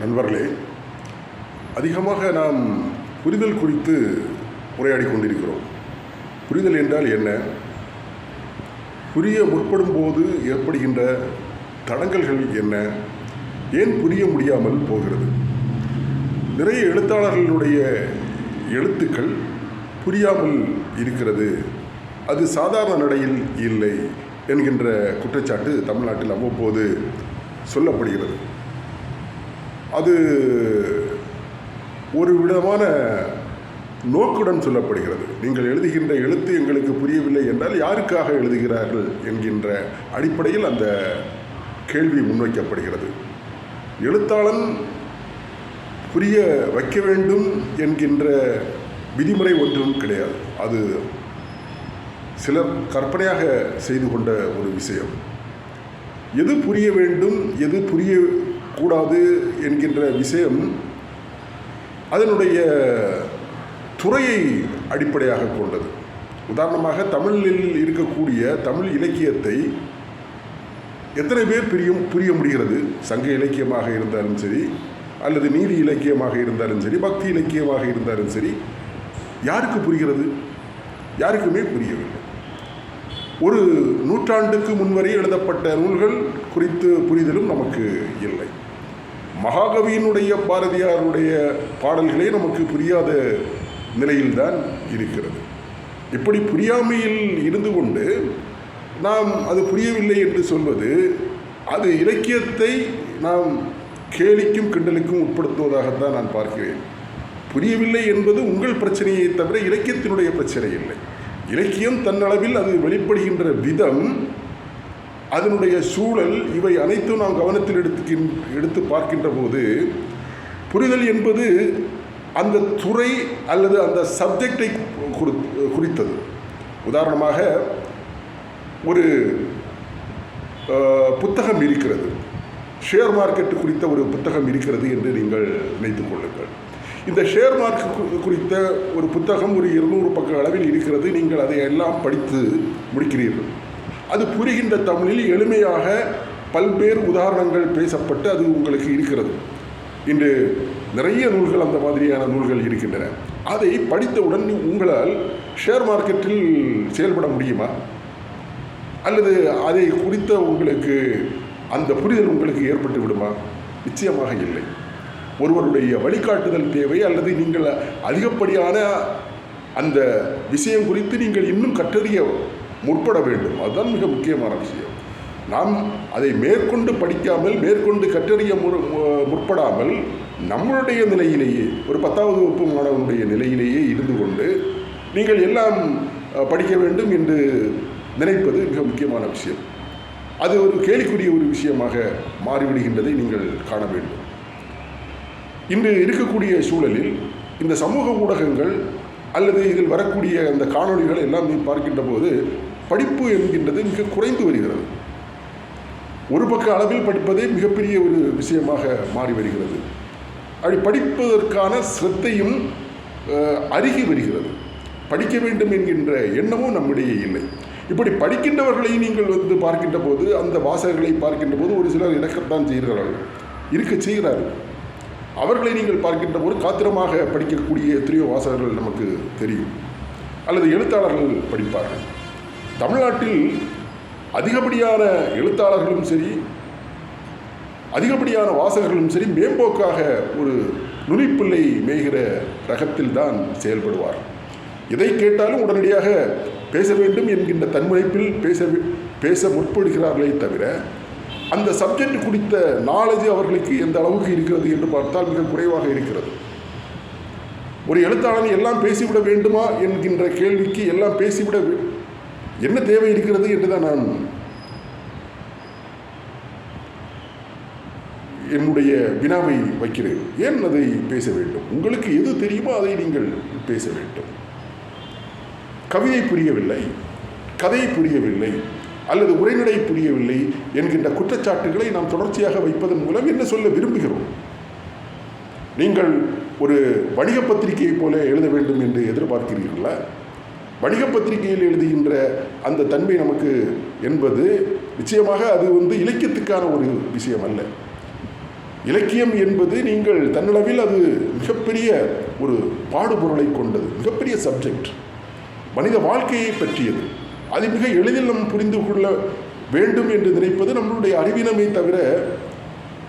நண்பர்களே அதிகமாக நாம் புரிதல் குறித்து உரையாடி கொண்டிருக்கிறோம். புரிதல் என்றால் என்ன? புரிய முற்படும் போது ஏற்படுகின்ற தடங்கல்கள் என்ன? ஏன் புரிய முடியாமல் போகிறது? நிறைய எழுத்தாளர்களுடைய எழுத்துக்கள் புரியாமல் இருக்கிறது. அது சாதாரண நடையில் இல்லை என்கின்ற குற்றச்சாட்டு தமிழ்நாட்டில் அவ்வப்போது சொல்லப்படுகிறது. அது ஒரு விதமான நோக்குடன் சொல்லப்படுகிறது. நீங்கள் எழுதுகின்ற எழுத்து எங்களுக்கு புரியவில்லை என்றால் யாருக்காக எழுதுகிறார்கள் என்கின்ற அடிப்படையில் அந்த கேள்வி முன்வைக்கப்படுகிறது. எழுத்தாளன் புரிய வைக்க வேண்டும் என்கின்ற விதிமுறை ஒன்றும் கிடையாது. அது சிலர் கற்பனையாக செய்து கொண்ட ஒரு விஷயம். எது புரிய வேண்டும் எது புரிய கூடாது என்கின்ற விஷயம் அதனுடைய துறையை அடிப்படையாக கொண்டது. உதாரணமாக தமிழில் இருக்கக்கூடிய தமிழ் இலக்கியத்தை எத்தனை பேர் பிரியும் புரிய முடிகிறது? சங்க இலக்கியமாக இருந்தாலும் சரி அல்லது நீதி இலக்கியமாக இருந்தாலும் சரி பக்தி இலக்கியமாக இருந்தாலும் சரி யாருக்கு புரிகிறது? யாருக்குமே புரியவில்லை. ஒரு நூற்றாண்டுக்கு முன்வரை எழுதப்பட்ட நூல்கள் குறித்து புரிதலும் நமக்கு இல்லை. மகாகவியினுடைய பாரதியாருடைய பாடல்களே நமக்கு புரியாத நிலையில்தான் இருக்கிறது. இப்படி புரியாமையில் இருந்து கொண்டு நாம் அது புரியவில்லை என்று சொல்வது அது இலக்கியத்தை நாம் கேலிக்கும் கிண்டலுக்கும் உட்படுத்துவதாகத்தான் நான் பார்க்கிறேன். புரியவில்லை என்பது உங்கள் பிரச்சனையை தவிர இலக்கியத்தினுடைய பிரச்சனை இல்லை. இலக்கியம் தன்னளவில் அது வெளிப்படுகின்ற விதம் அதனுடைய சூழல் இவை அனைத்தும் நாம் கவனத்தில் எடுத்துக்கின் எடுத்து பார்க்கின்ற போது புரிதல் என்பது அந்த துறை அல்லது அந்த சப்ஜெக்டை குறித்தது. உதாரணமாக ஒரு புத்தகம் இருக்கிறது. ஷேர் மார்க்கெட் குறித்த ஒரு புத்தகம் இருக்கிறது என்று நீங்கள் நினைத்துக் கொள்ளுங்கள். இந்த ஷேர் மார்க்கெட் குறித்த ஒரு புத்தகம் ஒரு இருநூறு பக்க அளவில் இருக்கிறது. நீங்கள் அதை எல்லாம் படித்து முடிக்கிறீர்கள். அது புரிகின்ற தமிழில் எளிமையாக பல்வேறு உதாரணங்கள் பேசப்பட்டு அது உங்களுக்கு இருக்கிறது. இன்று நிறைய நூல்கள் அந்த மாதிரியான நூல்கள் இருக்கின்றன. அதை படித்தவுடன் உங்களால் ஷேர் மார்க்கெட்டில் செயல்பட முடியுமா? அல்லது அதை குறித்த உங்களுக்கு அந்த புரிதல் உங்களுக்கு ஏற்பட்டு விடுமா? நிச்சயமாக இல்லை. ஒருவருடைய வழிகாட்டுதல் தேவை அல்லது நீங்கள் அதிகப்படியான அந்த விஷயம் குறித்து நீங்கள் இன்னும் கற்றறிய முற்பட வேண்டும். அதுதான் மிக முக்கியமான விஷயம். நாம் அதை மேற்கொண்டு படிக்காமல் மேற்கொண்டு கற்றறிய முற்படாமல் நம்மளுடைய நிலையிலேயே ஒரு பத்தாவது வகுப்பு மாணவனுடைய நிலையிலேயே இருந்து கொண்டு நீங்கள் எல்லாம் படிக்க வேண்டும் என்று நினைப்பது மிக முக்கியமான விஷயம். அது ஒரு கேலிக்குரிய ஒரு விஷயமாக மாறிவிடுகின்றதை நீங்கள் காண வேண்டும். இன்று இருக்கக்கூடிய சூழலில் இந்த சமூக ஊடகங்கள் அல்லது இதில் வரக்கூடிய அந்த காணொளிகள் எல்லாம் நீ பார்க்கின்ற போது படிப்பு என்கின்றது மிக குறைந்து வருகிறது. ஒரு பக்க அளவில் படிப்பதே மிகப்பெரிய ஒரு விஷயமாக மாறி வருகிறது. அப்படி படிப்பதற்கான சிரத்தையும் அருகி வருகிறது. படிக்க வேண்டும் என்கின்ற எண்ணமும் நம்மிடையே இல்லை. இப்படி படிக்கின்றவர்களை நீங்கள் வந்து பார்க்கின்ற போது அந்த வாசகர்களை பார்க்கின்ற போது ஒரு சிலர் இறக்கத்தான் செய்கிறார்கள். இருக்க செய்கிறார்கள். அவர்களை நீங்கள் பார்க்கின்ற போது காத்திரமாக படிக்கக்கூடிய எத்தனையோ வாசகர்கள் நமக்கு தெரியும். அல்லது எழுத்தாளர்கள் படிப்பார்கள். தமிழ்நாட்டில் அதிகப்படியான எழுத்தாளர்களும் சரி அதிகப்படியான வாசகர்களும் சரி மேம்போக்காக ஒரு நுனிப்பிள்ளை மேய்கிற ரகத்தில் தான் செயல்படுவார் எதை கேட்டாலும் உடனடியாக பேச வேண்டும் என்கின்ற தன்முனைப்பில் பேச பேச முற்படுகிறார்களே தவிர அந்த சப்ஜெக்ட் குறித்த நாலேஜ் அவர்களுக்கு எந்த அளவுக்கு இருக்கிறது என்று பார்த்தால் மிக குறைவாக இருக்கிறது. ஒரு எழுத்தாளன் எல்லாம் பேசிவிட வேண்டுமா என்கின்ற கேள்விக்கு எல்லாம் பேசிவிட என்ன தேவை இருக்கிறது என்று தான் நான் என்னுடைய வினாவை வைக்கிறேன். ஏன் அதை பேச வேண்டும்? உங்களுக்கு எது தெரியுமோ அதை நீங்கள் பேச வேண்டும். கவிதை புரியவில்லை கதை புரியவில்லை அல்லது உரைநடை புரியவில்லை என்கின்ற குற்றச்சாட்டுகளை நாம் தொடர்ச்சியாக வைப்பதன் மூலம் என்ன சொல்ல விரும்புகிறோம்? நீங்கள் ஒரு வணிக பத்திரிகையை போல எழுத வேண்டும் என்று எதிர்பார்க்கிறீர்களா? வணிக பத்திரிகையில் எழுதுகின்ற அந்த தன்மை நமக்கு என்பது நிச்சயமாக அது வந்து இலக்கியத்துக்கான ஒரு விஷயம் அல்ல. இலக்கியம் என்பது நீங்கள் தன்னளவில் அது மிகப்பெரிய ஒரு பாடுபொருளை கொண்டது மிகப்பெரிய சப்ஜெக்ட் மனித வாழ்க்கையை பற்றியது. அது மிக எளிதில் நம் புரிந்து கொள்ள வேண்டும் என்று நினைப்பது நம்மளுடைய அறிவினமே தவிர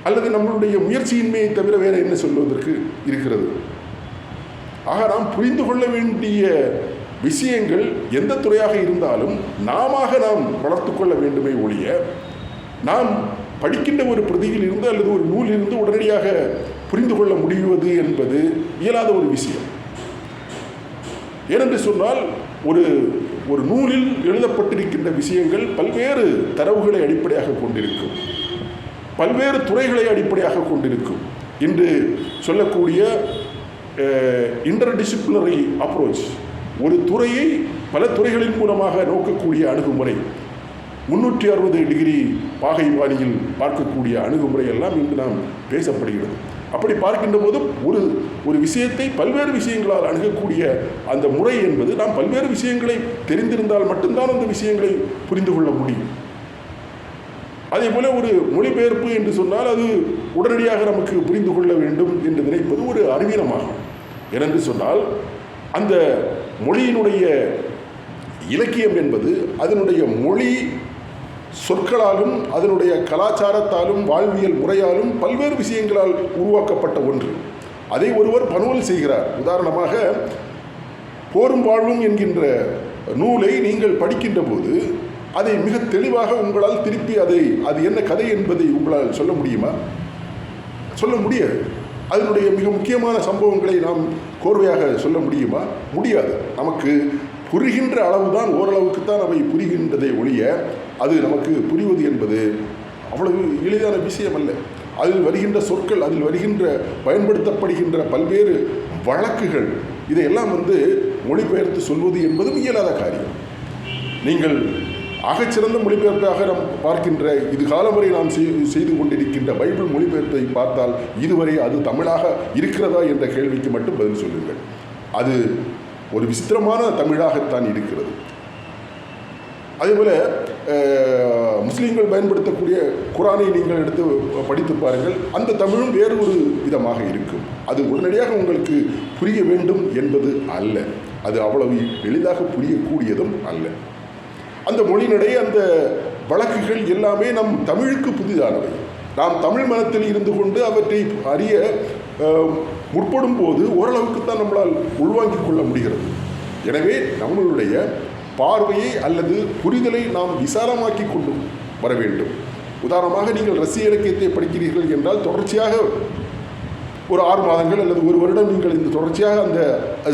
அல்லது நம்மளுடைய முயற்சியின்மையை தவிர வேறு என்ன சொல்வதற்கு இருக்கிறது? ஆக நாம் புரிந்து கொள்ள வேண்டிய விஷயங்கள் எந்த துறையாக இருந்தாலும் நாம நாம் வளர்த்து கொள்ள வேண்டுமே ஒழிய நாம் படிக்கின்ற ஒரு பிரதியில் இருந்து அல்லது ஒரு நூலில் இருந்து உடனடியாக புரிந்து கொள்ள முடிவது என்பது இயலாத ஒரு விஷயம். ஏனென்று சொன்னால் ஒரு ஒரு நூலில் எழுதப்பட்டிருக்கின்ற விஷயங்கள் பல்வேறு தரவுகளை அடிப்படையாக கொண்டிருக்கும். பல்வேறு துறைகளை அடிப்படையாக கொண்டிருக்கும். இன்று சொல்லக்கூடிய இன்டர்டிசிப்ளினரி அப்ரோச் ஒரு துறையை பல துறைகளின் மூலமாக நோக்கக்கூடிய அணுகுமுறை முன்னூற்றி அறுபது டிகிரி பாகை வாணியில் பார்க்கக்கூடிய அணுகுமுறை எல்லாம் இன்று நாம் பேசப்படுகிறது. அப்படி பார்க்கின்ற போது ஒரு ஒரு விஷயத்தை பல்வேறு விஷயங்களால் அணுகக்கூடிய அந்த முறை என்பது நாம் பல்வேறு விஷயங்களை தெரிந்திருந்தால் மட்டும்தான் அந்த விஷயங்களை புரிந்து கொள்ள முடியும். அதே போல ஒரு மொழிபெயர்ப்பு என்று சொன்னால் அது உடனடியாக நமக்கு புரிந்து கொள்ள வேண்டும் என்று நினைப்பது ஒரு அறிவீனமாகும். ஏனென்று சொன்னால் அந்த மொழியினுடைய இலக்கியம் என்பது அதனுடைய மொழி சொற்களாலும் அதனுடைய கலாச்சாரத்தாலும் வாழ்வியல் முறையாலும் பல்வேறு விஷயங்களால் உருவாக்கப்பட்ட ஒன்று. அதை ஒருவர் பனுவல் செய்கிறார். உதாரணமாக போரும் வாழ்வும் என்கின்ற நூலை நீங்கள் படிக்கின்ற போது அதை மிக தெளிவாக உங்களால் திருப்பி அதை அது என்ன கதை என்பதை உங்களால் சொல்ல முடியுமா? சொல்ல முடியாது. அதனுடைய மிக முக்கியமான சம்பவங்களை நாம் கோர்வையாக சொல்ல முடியுமா? முடியாது. நமக்கு புரிகின்ற அளவுதான் ஓரளவுக்கு தான் அவை புரிகின்றதை ஒழிய அது நமக்கு புரிவது என்பது அவ்வளவு எளிதான விஷயம் அல்ல அதில் வருகின்ற சொற்கள் அதில் வருகின்ற பயன்படுத்தப்படுகின்ற பல்வேறு வழக்குகள் இதையெல்லாம் வந்து மொழிபெயர்த்து சொல்வது என்பதும் இயலாத காரியம். நீங்கள் ஆகச்சிறந்த மொழிபெயர்ப்பாக நாம் பார்க்கின்ற இது காலம் வரை நாம் செய்து கொண்டிருக்கின்ற பைபிள் மொழிபெயர்ப்பை பார்த்தால் இதுவரை அது தமிழாக இருக்கிறதா என்ற கேள்விக்கு மட்டும் பதில் சொல்லுங்கள். அது ஒரு விசித்திரமான தமிழாகத்தான் இருக்கிறது. அதேபோல் முஸ்லீம்கள் பயன்படுத்தக்கூடிய குரானை நீங்கள் எடுத்து படித்து பாருங்கள். அந்த தமிழும் வேறு ஒரு விதமாக இருக்கும். அது உடனடியாக உங்களுக்கு புரிய வேண்டும் என்பது அல்ல. அது அவ்வளவு எளிதாக புரியக்கூடியதும் அல்ல. அந்த மொழிநடை அந்த வழக்குகள் எல்லாமே நம் தமிழுக்கு புதிதானவை. நாம் தமிழ் மனத்தில் இருந்து கொண்டு அவற்றை அறிய முற்படும் போது ஓரளவுக்கு தான் நம்மளால் உள்வாங்கிக் கொள்ள முடிகிறது. எனவே நம்மளுடைய பார்வையை அல்லது புரிதலை நாம் விசாலமாக்கி கொண்டு வர வேண்டும். உதாரணமாக நீங்கள் ரஷ்ய இலக்கியத்தை படிக்கிறீர்கள் என்றால் தொடர்ச்சியாக ஒரு ஆறு மாதங்கள் அல்லது ஒரு வருடம் நீங்கள் இந்த தொடர்ச்சியாக அந்த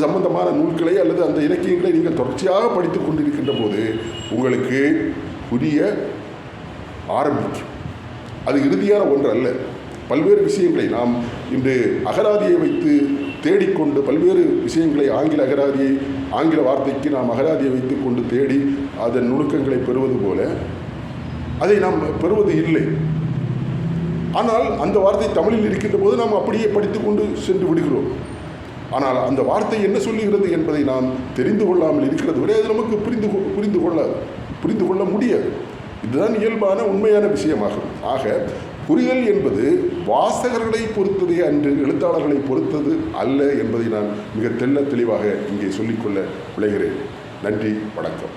சம்பந்தமான நூல்களை அல்லது அந்த இலக்கியங்களை நீங்கள் தொடர்ச்சியாக படித்து கொண்டிருக்கின்ற போது உங்களுக்கு புரிய ஆரம்பிக்கும். அது இறுதியான ஒன்று அல்ல. பல்வேறு விஷயங்களை நாம் இன்று அகராதியை வைத்து தேடிக்கொண்டு பல்வேறு விஷயங்களை ஆங்கில அகராதியை ஆங்கில வார்த்தைக்கு நாம் அகராதியை வைத்து கொண்டு தேடி அதன் நுணுக்கங்களை பெறுவது போல அதை நாம் பெறுவது இல்லை. ஆனால் அந்த வார்த்தை தமிழில் இருக்கின்ற போது நாம் அப்படியே படித்துக்கொண்டு சென்று விடுகிறோம். ஆனால் அந்த வார்த்தை என்ன சொல்லுகிறது என்பதை நாம் தெரிந்து கொள்ளாமல் இருக்கிறது வரை அது நமக்கு புரிந்து கொ- புரிந்து கொள்ள புரிந்து கொள்ள முடியாது. இதுதான் இயல்பான உண்மையான விஷயமாகும். ஆக புரிதல் என்பது வாசகர்களை பொறுத்ததே அன்று எழுத்தாளர்களை பொறுத்தது அல்ல என்பதை நான் மிக தெல்ல தெளிவாக இங்கே சொல்லிக்கொள்ள விளைகிறேன் நன்றி வணக்கம்.